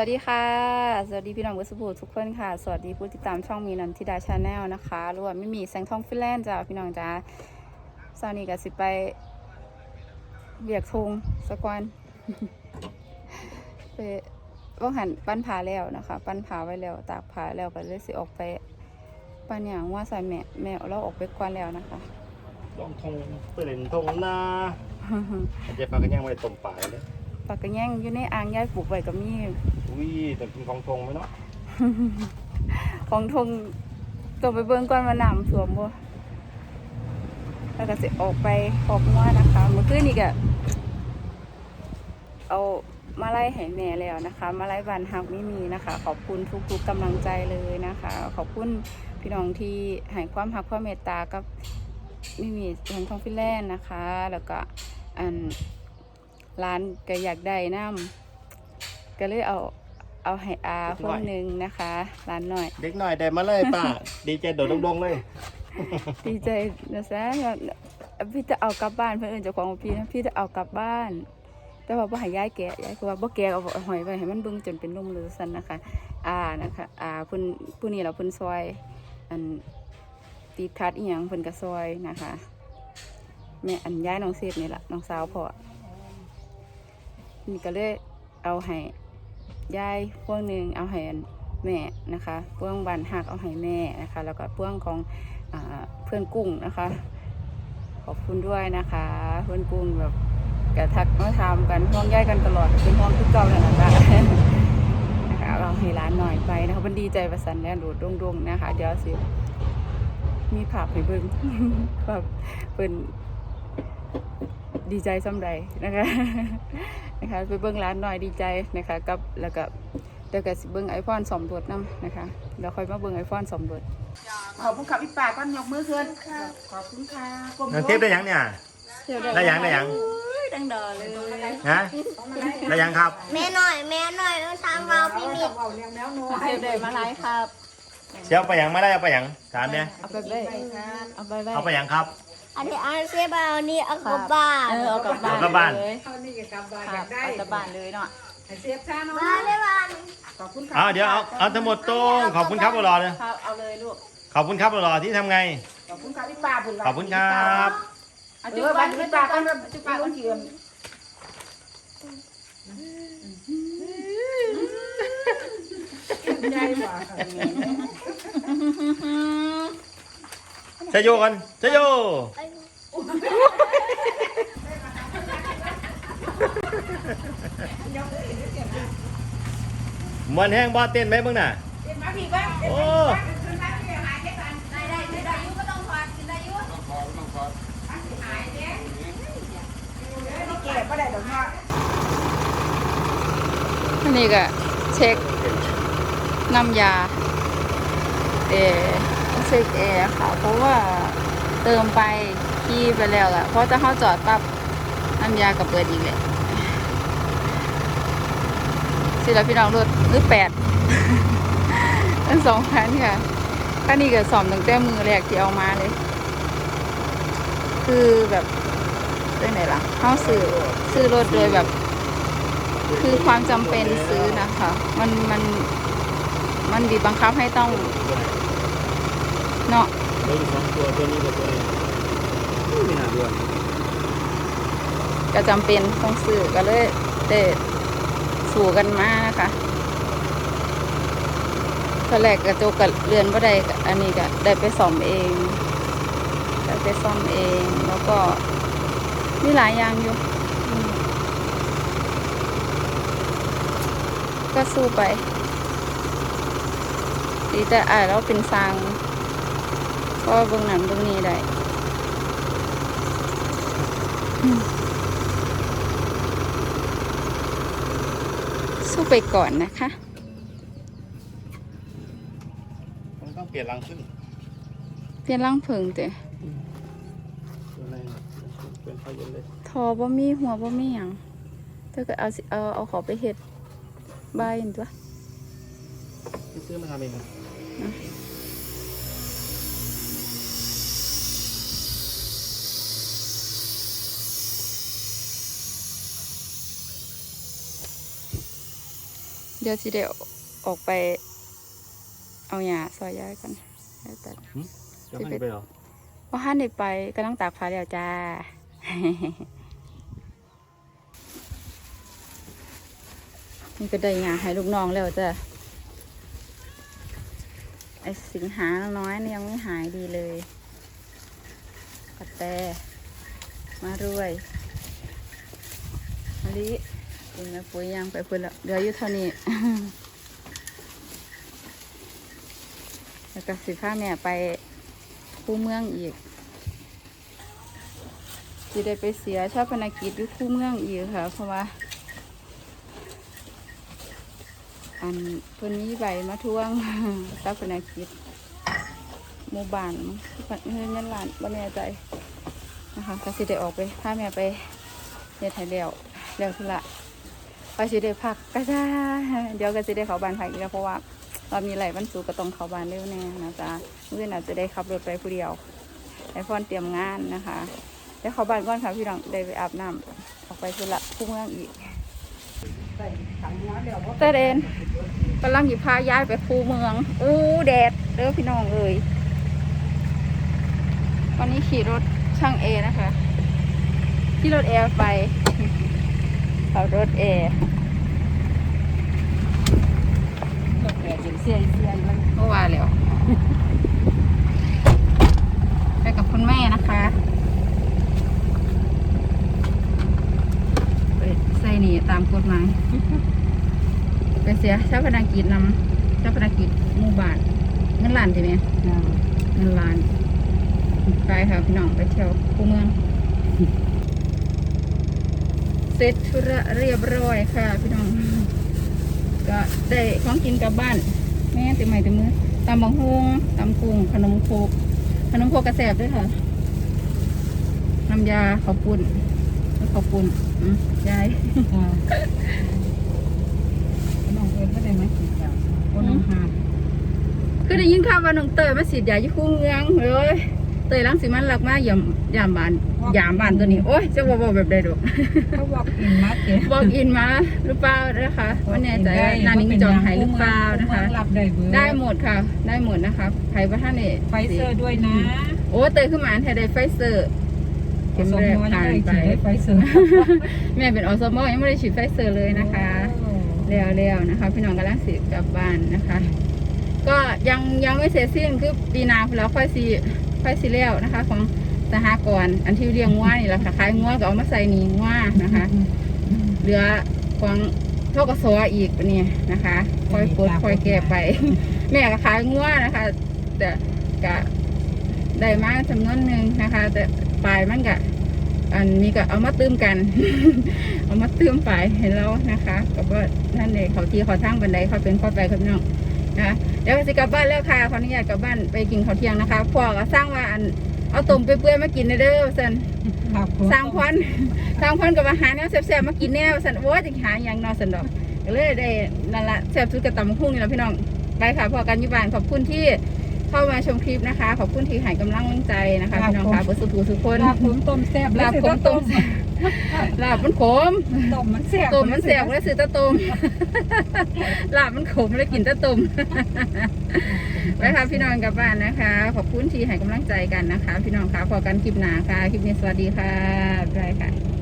วัสดีค่ะ สวัสดีพี่น้องบุษบูทุกคนค่ะ สวัสดีผู้ติดตามช่องมีนันทิดาชาแนลนะคะรวมไม่มีแสงทองฟินแลนด์จ้าพี่น้องจ้าซาวนี้ก็สิไปเบียกทงสกวันไปว่าหันปั้นผาแล้วนะคะ ปั้นผาไว้แล้ว ตากผาแล้วก็เลยสิออกไป ปั้นอย่างว่าใส่แม่แม่เราออกไปกวนแล้วนะคะลองทงเปลี่ยนทงนาเจ๊ฟ้าก็ยังไม่ได้ต้มปลาเลย ปากกระแย่งอยู่ในอ่างย่ายปลูกไว้ก็มีอุ้ยแต่กินของทงไหมเนาะของทงตัวไปเบิ่งก่อนว่าน้ำท่วมบ่แล้วก็สิออกไปออกมานะคะเมื่อคืนนี้ก็เอามาไล่ให้แม่แล้วนะคะ มาไล่บานฮักไม่มีนะคะ ขอบคุณทุกๆกำลังใจเลยนะคะ ขอบคุณพี่น้องที่ให้ความหักความเมตตากับมิมีทางทองฟินแลนด์นะคะ แล้วก็อัน ร้านก็อยากได้น้ำก็เลยเอาเอาให้อาคนหนึ่งนะคะร้านหน่อย เด็กหน่อยได้มาเลยป้า ดีใจโดดดงๆเลย ดีใจนะซะพี่จะเอากลับบ้านเพื่อนเอิ้นเจ้าของว่าพี่นะพี่จะเอากลับบ้าน แต่ว่าบ่ให้ย้ายแกะย้ายคือว่าบ่แกะเอาหอยไว้ให้มันเบิ่งจนเป็นนมหรือซั่นนะคะอ่านะคะอ่าเพิ่นผู้นี้เราเพิ่นซอยอันตีดคัดอีหยังเพิ่นก็ซอยนะคะ แม่อันย้ายน้องเซฟนี่ล่ะน้องสาวพ่อ นี่ก็เลยเอาให้ยายพวงหนึ่งเอาให้อันแม่นะคะพวงบานหักเอาให้แม่นะคะ แล้วก็พวงของอเพื่อนกุ้งนะคะ ขอบคุณด้วยนะคะ เพื่อนกุ้งแบบกระทักมาทำกันห่วงใยกันตลอดเป็นห่วงทุกเก่าเลยนะคะนะคะเราให้ร้านหน่อยไปนะคะมันดีใจประสันแล้วโดดดงๆนะคะ เดี๋ยวสิมีภาพให้เบิ่งแบบเป็น ดีใจซ้ำใดนะคะนะคะไปเบิ่งร้านหน่อยดีใจนะคะกับแล้วก็เดี๋ยวก็สิเบิ่งไอโฟนสมรวจนํนะคะเดี๋ยวค่อยมาเบิ่งไอโฟนสมรวจขอบคุณค่ะพี่ปาก้อนยกมือขึ้นขอบคุณค่ะกลมน้องเทปได้ยังเนี่ยได้ยังได้ยังดังดอเลยฮะได้ยังครับ แม่หน่อย แม่หน่อยทำเราพี่มิดเทปได้มาไลฟ์ครับเชียวไปยังไม่ได้เอาไปยังถามเนี่ยเอาไปเลยเอาไปเลยเอาไปยังครับ อันนี้อันเซบเอานี่เอากลับบ้านเออเอากลับบ้านเอากลับบ้าน เลยเขานี่ก็กลับบ้านคอรัยาบกได้เอากลับบ้านเลยเนาะให้เสียบชาเนาะบ้านได้บ้านขอบคุณค่ะเอาเดี๋ยวเอาเอาทั้งหมดตรงขอบคุณครับรอเลยครับเอาเลยลูกขอบคุณครับรอที่ทำไง ขอบคุณค่ะพี่ป้าบุญขอบคุณครับเอาเอจุ๊อบบ้าบ้านนพี่ป้าก็พี่ป้าก็เกี่ยมใหญ่กว่า ชะโยกันชะโยมันแห้งบอเต้นไหมบ้างน่ะมาพี่บ้างโอ้แก่ก็ได้ดอกเนาะอันนี้ก็เช็คน้ำยา เอ เช็คแอร์ค่ะ เพราะว่าเติมไปขี้ไปแล้วอะเพราะจะเข้าจอดปั๊บน้ำยากับเปิดอีกเลยสิแล้วพี่น้องรถหรือแปดทั้งสองคันค่ะคันนี้ก็สอมตั้งแต่มือแรกที่เอามาเลย คือแบบเป็นไงล่ะเข้าซื้อซื้อรถโดยแบบ คือความจำเป็นซื้อนะคะ มันมันมันบีบบังคับให้ต้อง เนาะเหลืออยู่สองตัวตัวนี้กับตัวนี้ไม่น่าด้วยก็จำเป็นต้องซื้อก็เลยได้สู่กันมานะคะตอนแรกกระจกกับเรือนก็ได้ก็อันนี้ก็ได้ไปซ่อมเองได้ไปซ่อมเองแล้วก็มีหลายอย่างอยู่อืมก็สู้ไปดีแต่อ่ายเราเป็นสร้าง ก็เบื้องนั้นเบื้องนี้ได้อืมสู้ไปก่อนนะคะมันต้องเปลี่ยนรังขึ้นเปลี่ยนร่างเพิงเตะตัวไหนเป็นไฟเย็นเลยทอบ่มีหัวบ่มีหยังเธอก็เอาสิเอาเอาเขอไปเฮ็ดบายนั่นตัวซื้อมาทำเองครั ดเดี๋ยวสิเดี๋ยวออกไป เอาหญ้าซอยย้ายกันย้ายตัดเจ้าให้ไปเหรอว่าห้านได้ไปก็ต้องตากผ้าแล้วจ้านี่ก็ได้งานให้ลูกน้องแล้วจ้ะ ไอสิงหาน้อยนี่ยังไม่หายดีเลยกระแตมารวยมะลิ กินแม่ปุ๋ยยังไปพุ่นแล้วเดืออยู่เท่านี้แล้วก็สิพาแม่ไปคู่เมืองอีกสิได้ไปเสียชาพนักกิจอยู่คู่เมืองอีกค่ะ เพราะว่า อันเพิ่นมีใบมาทวงชาพนักกิจหมู่บ้านเงินเงินล้านบ่แน่ใจนะคะก็สิได้ออกไปพาแม่ไปเฮ็ดให้แล้วแล้วทุละ ไปสิได้พักก็ได้เดี๋ยวก็สิได้เขาบ้านพักอีกแล้วเพราะว่าเรามีไหลวันสูก็ต้องเขาบ้านเร็วแน่นะจ๊ะเมื่ออาจจะได้ขับรถไปผู้เดียวให้พรเตรียมงานนะคะเดี๋ยวเขาบ้านก่อนค่ะพี่น้องได้ไปอาบน้ำออกไปธุระผู้เมืองอีกแต่เดนกำลังหยิบพาย้ายไปคูเมือง อู้แดดเด้อพี่น้องเอ่ยวันนี้ขี่รถช่างเอนะคะขี่รถแอร์ไป ขับรถแอร์แก่จนเสียเสียมันเมื่อวานแล้วไปกับคุณแม่นะคะไปใส่หนีตามกฎหมายไปเสียเจ้าพนักกิจนำเจ้าพนักกิจหมู่บ้านเงินล้านใช่ไหมเงินล้านไปค่ะพี่น้องไปเที่ยวคูเมือง เสร็จธุระเรียบร้อยค่ะ พี่น้อง ก็ได้ของกินกลับบ้าน แม่เต็มไม้เต็มมือตำบังฮงตำกุ้งขนมโคกขนมโคกกระแสบด้วยค่ะ น้ำยาข้าวปุ้นแล้วข้าวปุ้นอืมยายน้องเอิญก็ได้มากินแล้วคนน้องหาดคือได้ยินข่าวว่าน้องเตยมาสีดยาอยู่คู่เมืองเลย เตยรังสิมันหลักมากยามยามบ้านยามบ้านตัวนี้ โอ้ยจะบอกบอกแบบใดดอกเขาบอกกินมาเจ๊บอกอินมาหรือเปล่านะคะวันนี้ใจว่านานิ่งจองหายหรือเปล่านะคะรับได้เบอร์ได้หมดค่ะ ได้หมดนะคะใครว่าท่านเนี่ยไฟเซอร์ด้วยนะ โอ้เตยขึ้นมาอันไทยได้ไฟเซอร์เข็มแรกผ่านไปไฟเซอร์แม่เป็นอสมอยังไม่ได้ฉีดไฟเซอร์เลยนะคะแล้วแล้วนะคะ พี่น้องกำลังสิกลับบ้านนะคะ ก็ยังยังไม่เสร็จสิ้นคือปีหนาพนแล้วค่อยสีค่อยสีแล้วนะคะ ของสหกรณ์อันที่เลี้ยงงัวนี่แหละค่ะขายงัวก็เอามาใส่หนีงัวนะคะเหลือของเท่ากระสออีกนี่นะคะคอยปลดคอยแก้ไป แม่ก็ขายงัวนะคะ แต่ก็ได้มาจำนวนหนึ่งนะคะ แต่ปลายมันก็อันนี้ก็เอามาตื้มกัน เอามาตื้มไปเห็นแล้วนะคะ ก็ว่านั่นเองเขาที่เขาทั้งบันไดเขาเป็นข้อไปครับพี่น้อง นะคะเดี๋ยวสิกลับบ้านแล้วค่ะขออนุญาตกลับบ้านไปกินข้าวเที่ยงนะคะพ่อก็สร้างว่าอันเอาต้มเปื่อยๆมากินเด้อสันสร้างพรสร้างพรกับอาหารแนวแซ่บๆมากินแนวสันโอ้ยจะหาอย่างนอสันดอกก็เลยได้นั่นละแซ่บสุดกับตำบักหุ่งนี่แหละพี่น้องไปค่ะพอกันอยุบานขอบคุณที่เข้ามาชมคลิปนะคะ ขอบคุณที่ให้กำลังใจนะคะพี่น้องค่ะบุสุภูสุคนลาบผมต้มแซ่บลาบผมต้มแซ่บ ลาบมันขมต้มมันแซ่บต้มมันแซ่บแล้วซื้อแตะต้มลาบมันขมเลยกินแตะต้มไปค่ะพี่น้องกลับบ้านนะคะ ขอบคุณที่ให้กำลังใจกันนะคะ พี่น้องค่ะพอกันคลิปหนาค่ะ คลิปนี้สวัสดีค่ะบ๊ายบายค่ะ